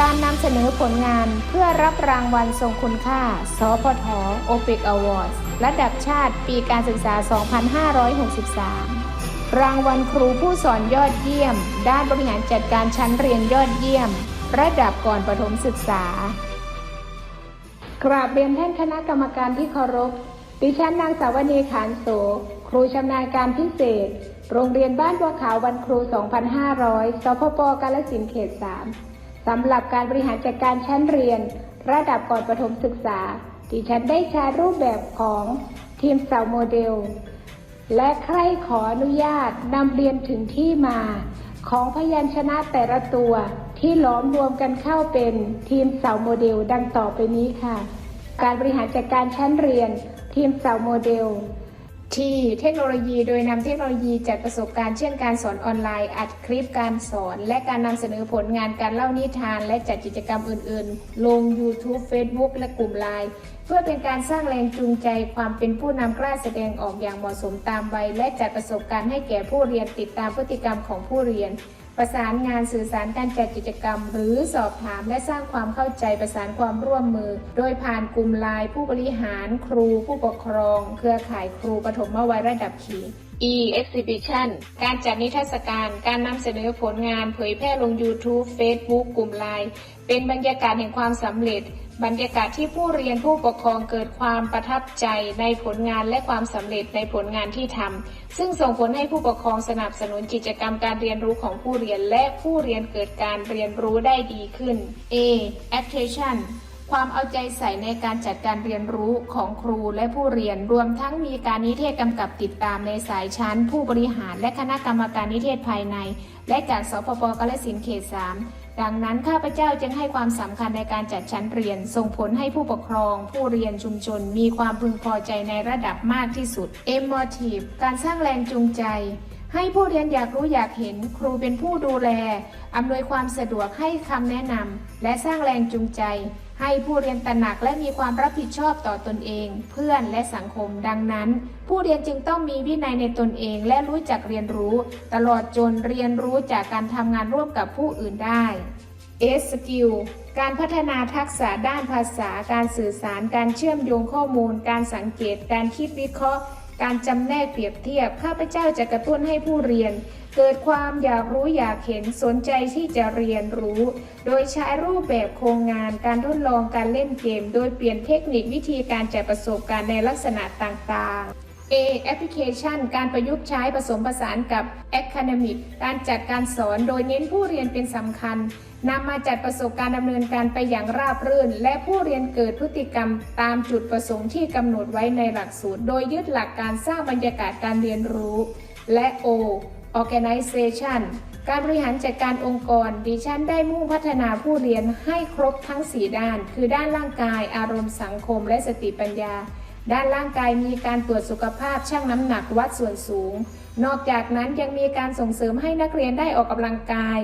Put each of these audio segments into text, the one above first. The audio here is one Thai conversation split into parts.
การนำเสนอผลงานเพื่อรับรางวัลทรงคุณค่า สพทโอเปกอวอร์ดระดับชาติปีการศึกษา 2563 รางวัลครูผู้สอนยอดเยี่ยม ด้านบริหารจัดการชั้นเรียนยอดเยี่ยม ระดับก่อนประถมศึกษา กราบเรียนท่านคณะกรรมการที่เคารพ ดิฉันนางสาวนีขานโส ครูชำนาญการพิเศษ โรงเรียนบ้านบัวขาววันครู 2500 สพปกาลสินเขต 3 สำหรับการบริหารจัดการชั้นเรียน ระดับก่อนประถมศึกษา ดิฉันได้ใช้รูปแบบของทีมเสาโมเดล และใครขออนุญาตนำเรียนถึงที่มา ของพยัญชนะแต่ละตัวที่หลอมรวมกันเข้าเป็นทีมเสาโมเดลดังต่อไปนี้ค่ะ การบริหารจัดการชั้นเรียน ทีมเสาโมเดล ที่เทคโนโลยีโดยนำเทคโนโลยีจากประสบการณ์เช่นการสอนออนไลน์ อัดคลิปการสอน และการนำเสนอผลงานการเล่านิทาน และจัดกิจกรรมอื่น ๆ ลง YouTube Facebook และกลุ่มไลน์เพื่อเป็นการสร้างแรงจูงใจความเป็นผู้นำกล้าแสดงออกอย่างเหมาะสมตามวัยและจัดประสบการณ์ให้แก่ผู้เรียนติดตามพฤติกรรมของผู้เรียน ประสานงานสื่อสารการจัดกิจกรรม หรือสอบถามและสร้างความเข้าใจประสานความร่วมมือ โดยผ่านกลุ่มไลน์ผู้บริหาร ครูผู้ปกครอง เครือข่ายครูปฐมวัยระดับขี E Exhibition การจัดนิทรรศการ การนำเสนอผลงาน เผยแพร่ลง YouTube Facebook กลุ่มไลน์ เป็นบรรยากาศแห่งความสำเร็จ บรรยากาศที่ผู้เรียนผู้ปกครองเกิดความประทับใจในผลงานและความสำเร็จในผลงานที่ทำ ซึ่งส่งผลให้ผู้ปกครองสนับสนุนกิจกรรมการเรียนรู้ของผู้เรียนและผู้เรียนเกิดการเรียนรู้ได้ดีขึ้น A Attention ความเอาใจใส่ในการจัดการเรียนรู้ของครูและผู้เรียน รวมทั้งมีการนิเทศกำกับติดตามในสายชั้น ผู้บริหารและคณะกรรมการนิเทศภายใน และจากสพปกาฬสินเขต3ดังนั้นข้าพเจ้าจึงให้ความสำคัญในการจัดชั้นเรียน ส่งผลให้ผู้ปกครอง ผู้เรียนชุมชน มีความพึงพอใจในระดับมากที่สุด Emotive การสร้างแรงจูงใจ ให้ผู้เรียนอยากรู้อยากเห็น ครูเป็นผู้ดูแล อำนวยความสะดวกให้คำแนะนำและสร้างแรงจูงใจ ให้ผู้เรียนตระหนักและมีความรับผิดชอบต่อตนเอง เพื่อนและสังคมดังนั้น ผู้เรียนจึงต้องมีวินัยในตนเอง และรู้จักเรียนรู้ ตลอดจนเรียนรู้จากการทำงานร่วมกับผู้อื่นได้ S skill การพัฒนาทักษะด้านภาษา การสื่อสาร การเชื่อมโยงข้อมูล การสังเกต การคิดวิเคราะห์ การจำแนกเปรียบเทียบ ข้าพเจ้าจะกระตุ้นให้ผู้เรียน เกิดความอยากรู้อยากเห็นสนใจที่จะเรียนรู้ โดยใช้รูปแบบโครงงานการทดลองการเล่นเกม โดยเปลี่ยนเทคนิควิธีการจัดประสบการณ์ในลักษณะต่างๆ A application การประยุกต์ใช้ผสมผสานกับ academic การจัดการสอนโดยเน้นผู้เรียนเป็นสำคัญนำมาจัดประสบการณ์ดำเนินการไปอย่างราบรื่น และผู้เรียนเกิดพฤติกรรมตามจุดประสงค์ที่กำหนดไว้ในหลักสูตร โดยยึดหลักการสร้างบรรยากาศการเรียนรู้ และ O organization การบริหารจัดการองค์กร ดิฉันได้มุ่งพัฒนาผู้เรียนให้ครบทั้ง 4 ด้าน คือด้านร่างกาย อารมณ์สังคม และสติปัญญา ด้านร่างกายมีการตรวจสุขภาพชั่งน้ำหนักวัดส่วนสูง นอกจากนั้นยังมีการส่งเสริมให้นักเรียนได้ออกกำลังกาย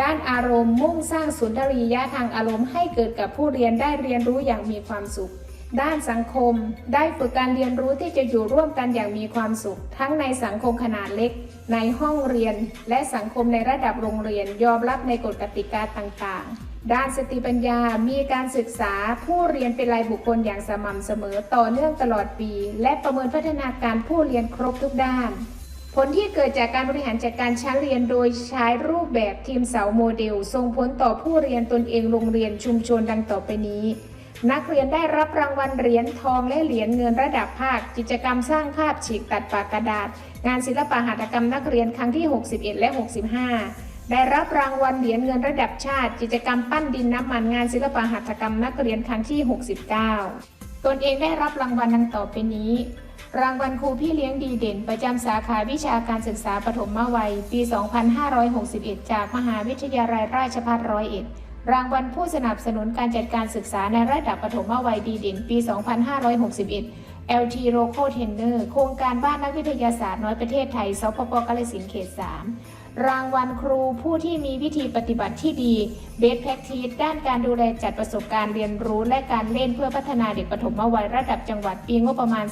ด้านอารมณ์มุ่งสร้างสุนทรียะทางอารมณ์ให้เกิดกับผู้เรียนได้เรียนรู้อย่างมีความสุข ด้านสังคม ได้ฝึกการเรียนรู้ที่จะอยู่ร่วมกันอย่างมีความสุข ทั้งในสังคมขนาดเล็ก ในห้องเรียน และสังคมในระดับโรงเรียนยอมรับในกฎกติกาต่างๆ ด้านสติปัญญา มีการศึกษาผู้เรียนเป็นรายบุคคลอย่างสม่ำเสมอต่อเนื่องตลอดปี และประเมินพัฒนาการผู้เรียนครบทุกด้าน ผลที่เกิดจากการบริหารจัดการชั้นเรียนโดยใช้รูปแบบทีมเสาโมเดลส่งผลต่อผู้เรียนตนเองโรงเรียนชุมชนดังต่อไปนี้ นักเรียนได้รับรางวัลเหรียญทองและเหรียญเงินระดับภาค กิจกรรมสร้างภาพฉีกตัดปากกระดาษ งานศิลปะหัตถกรรมนักเรียนครั้งที่ 61 และ 65 ได้รับรางวัลเหรียญเงินระดับชาติ กิจกรรมปั้นดินน้ำมันงานศิลปหัตถกรรมนักเรียนครั้งที่ 69 ตนเองได้รับรางวัลดังต่อไปนี้ รางวัลครูพี่เลี้ยงดีเด่น ประจำสาขาวิชาการศึกษาปฐมวัย ปี 2561 จากมหาวิทยาลัยราชภัฏร้อยเอ็ดรางวัลผู้สนับสนุนการจัดการศึกษาในระดับปฐมวัยดีเด่น ปี 2561 LT Local Tenner โครงการบ้านนักวิทยาศาสตร์น้อยประเทศไทยสพปกาฬสินเขต 3 รางวัลครูผู้ที่มีวิธีปฏิบัติที่ดี Best Practice ด้านการดูแลจัดประสบการณ์เรียนรู้และการเล่นเพื่อพัฒนาเด็กปฐมวัยระดับจังหวัดปีงบประมาณ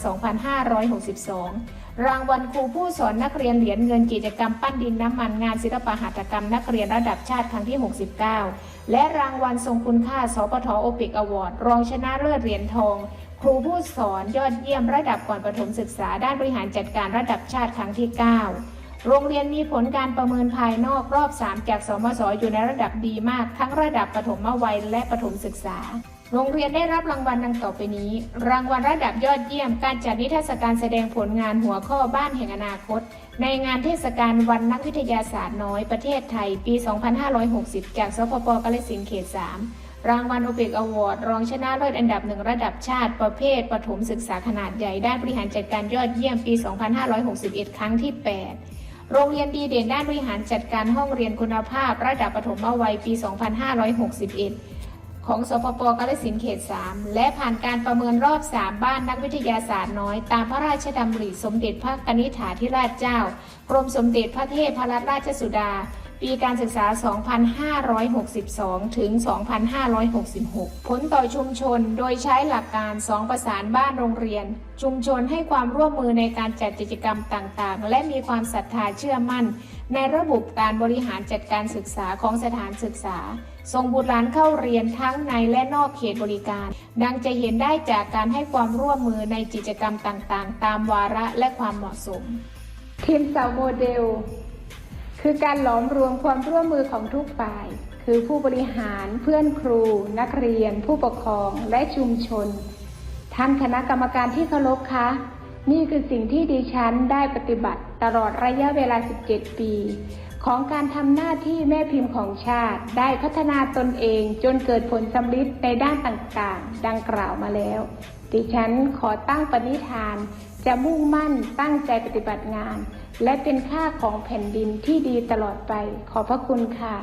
2562 รางวัลครูผู้สอนนักเรียนเหรียญเงินกิจกรรมปั้นดินน้ำมันงานศิลปหัตถกรรมนักเรียนระดับชาติครั้งที่ 69 และรางวัลทรงคุณค่า สปทโอปิกอวอร์ดรองชนะเลิศเหรียญทองครูผู้สอนยอดเยี่ยมระดับก่อนประถมศึกษาด้านบริหารจัดการระดับชาติครั้งที่ 9 โรงเรียนมีผลการประเมินภายนอกรอบ 3 จากสมศอยู่ในระดับดีมาก ทั้งระดับประถมวัยและประถมศึกษา โรงเรียนได้รับรางวัลดังต่อไปนี้ รางวัลระดับยอดเยี่ยม การจัดนิทรรศการแสดงผลงานหัวข้อบ้านแห่งอนาคต ในงานเทศกาลวันนักวิทยาศาสตร์น้อยประเทศไทย ปี 2560 จากสพปกาฬสินเขต 3 รางวัลโอเปกอวอร์ดรองชนะเลิศอันดับหนึ่งระดับชาติประเภทประถมศึกษาขนาดใหญ่ด้านบริหารจัดการยอดเยี่ยมปี 2561 ครั้งที่ 8 โรงเรียนดีเด่นด้านบริหารจัดการห้องเรียนคุณภาพ ระดับปฐมวัยปี 2561 ของสพปกาลสินเขต 3 และผ่านการประเมินรอบ 3 บ้านนักวิทยาศาสตร์น้อย ตามพระราชดำริสมเด็จพระกนิษฐาธิราชเจ้า กรมสมเด็จพระเทพรัตนราชสุดา ปีการศึกษา 2562 ถึง 2566 ผลต่อชุมชน โดยใช้หลักการ 2 ประสานบ้านโรงเรียน ชุมชนให้ความร่วมมือในการจัดกิจกรรมต่างๆ และมีความศรัทธาเชื่อมั่น ในระบบการบริหารจัดการศึกษาของสถานศึกษา ส่งบุตรหลานเข้าเรียนทั้งในและนอกเขตบริการ ดังจะเห็นได้จากการให้ความร่วมมือในกิจกรรมต่างๆ ตามวาระและความเหมาะสมทีมเสาโมเดล คือการหลอมรวมความร่วมมือของทุกฝ่าย คือผู้บริหารเพื่อนครู นักเรียน ผู้ปกครองและชุมชน ท่านคณะกรรมการที่เคารพคะ นี่คือสิ่งที่ดิฉันได้ปฏิบัติตลอดระยะเวลา 17 ปี ของการทำหน้าที่แม่พิมพ์ของชาติ ได้พัฒนาตนเองจนเกิดผลสำลิดในด้านต่างๆ ดังกล่าวมาแล้ว ดิฉันขอตั้งปณิธาน จะมุ่งมั่นตั้งใจปฏิบัติงาน และเป็นค่าของแผ่นดินที่ดีตลอดไป ขอบพระคุณค่ะ